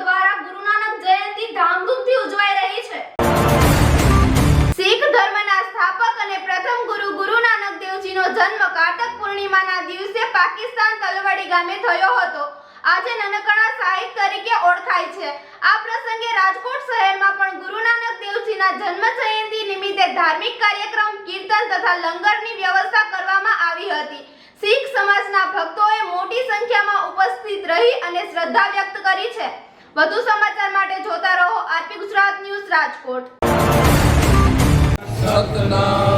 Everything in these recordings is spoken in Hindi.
દ્વારા ગુરુ નાનક જયંતિ ધામધૂમથી ઉજવાઈ રહી છે. શીખ ધર્મના સ્થાપક અને પ્રથમ ગુરુ ગુરુ નાનક દેવજીનો જન્મ કારતક પૂર્ણિમાના દિવસે પાકિસ્તાન તલવડી ગામે થયો હતો. આજે નનકણા સાહિબ તરીકે ઓળખાય છે. આ પ્રસંગે રાજકોટ શહેરમાં પણ ગુરુ નાનક દેવજીના જન્મ જયંતિ નિમિત્તે ધાર્મિક કાર્યક્રમ, કીર્તન તથા લંગરની વ્યવસ્થા કરવામાં આવી હતી. શીખ સમાજના ભક્તોએ મોટી સંખ્યામાં ઉપસ્થિત રહી અને શ્રદ્ધા વ્યક્ત કરી છે. વધુ સમાચાર માટે જોતા રહો આરપી ગુજરાત ન્યૂઝ રાજકોટ. સતનામ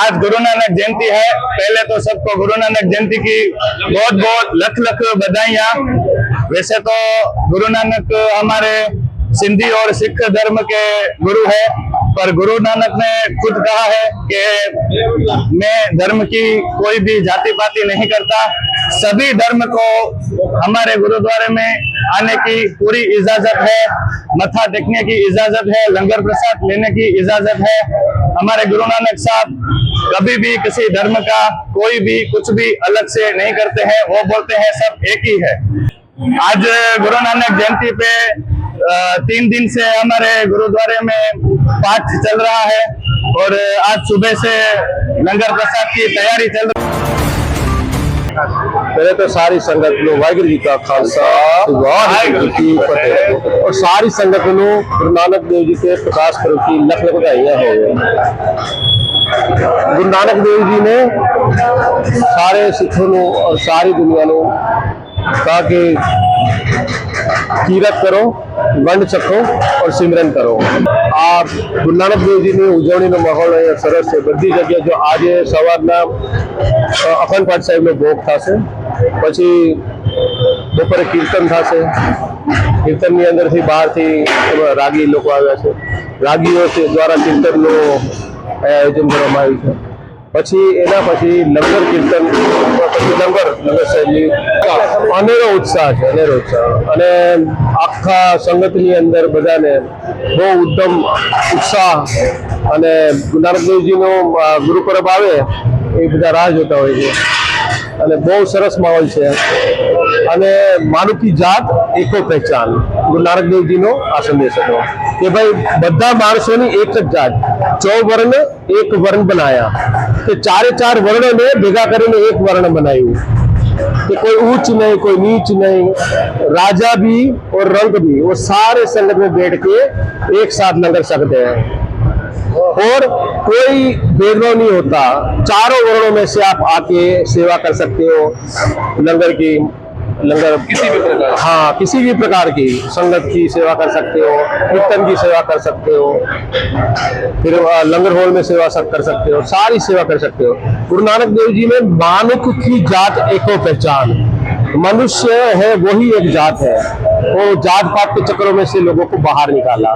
आज गुरु नानक जयंती है। पहले तो सबको गुरु नानक जयंती की बहुत बहुत लख लख बधाइयाँ। वैसे तो गुरु नानक हमारे सिंधी और सिख धर्म के गुरु है, पर गुरु नानक ने खुद कहा है कि मैं धर्म की कोई भी जाति पाति नहीं करता। सभी धर्म को हमारे गुरुद्वारे में आने की पूरी इजाज़त है, मथा टेकने की इजाज़त है, लंगर प्रसाद लेने की इजाज़त है। हमारे गुरु नानक साहब कभी भी किसी धर्म का कोई भी कुछ भी अलग से नहीं करते हैं, वो बोलते हैं सब एक ही है। आज गुरु नानक जयंती पे तीन दिन से हमारे गुरुद्वारे में पाठ चल रहा है और आज सुबह से लंगर प्रसाद की तैयारी चल रही पहले तो सारी संगत नो वाहगुरु जी का खालसा की और सारी संगत नो गुरु नानक देव जी के प्रकाश पर्व की लख लख बधाइयाँ हो गुरु नानक देव जी ने सारे सिखों और सारी दुनिया को ताकि કીરત કરો વંડ ચખો ઓર સિમરન કરો આ ગુરુ નાનક દેવજીની ઉજવણીનો માહોલ અહીંયા સરસ છે. બધી જગ્યાએ જો આજે સવારના અખંડ પાઠ સાહેબનો ભોગ થશે, પછી બપોરે કીર્તન થશે. કીર્તનની અંદરથી બહારથી રાગી લોકો આવ્યા છે. રાગીઓ દ્વારા કીર્તનનું આયોજન કરવામાં આવ્યું છે. પછી એના પછી લંગર કીર્તન પછી લંગર લંગર શૈલી અનેરો ઉત્સાહ છે અનેરો ઉત્સાહ. અને આખા સંગતની અંદર બધાને બહુ ઉત્તમ ઉત્સાહ અને ગુરુ નાનક દેવજીનો અ, ગુરુ પરબ આવે એ બધા રાહ જોતા હોય છે. અને બહુ સરસ માહોલ છે. અને માનુકી જાત એકો પહેચાન. ગુરુ નાનકદેવજીનો આ સંદેશ હતો. કે ભાઈ બધા માણસોની એક જ જાત ચૌ વર્ણ એક વર્ણ બનાયા કે ચારે ચાર વર્ણને ભેગા કરીને એક વર્ણ બનાવ્યું कि कोई ऊंच नहीं कोई नीच नहीं राजा भी और रंग भी वो सारे संगत में बैठ के एक साथ लंगर सकते हैं और कोई भेदभाव नहीं होता चारों वर्णों में से आप आके सेवा कर सकते हो लंगर की लंगर किसी भी प्रकार हाँ किसी भी प्रकार की। संगत की सेवा कर सकते हो कीर्तन की सेवा कर सकते हो फिर लंगर हॉल में सेवा सब कर सकते हो सारी सेवा कर सकते हो। गुरु नानक देव जी में मानुक की जात एको पहचान। मनुष्य है वही एक जात है। वो तो जात पात के चक्रों में से लोगों को बाहर निकाला।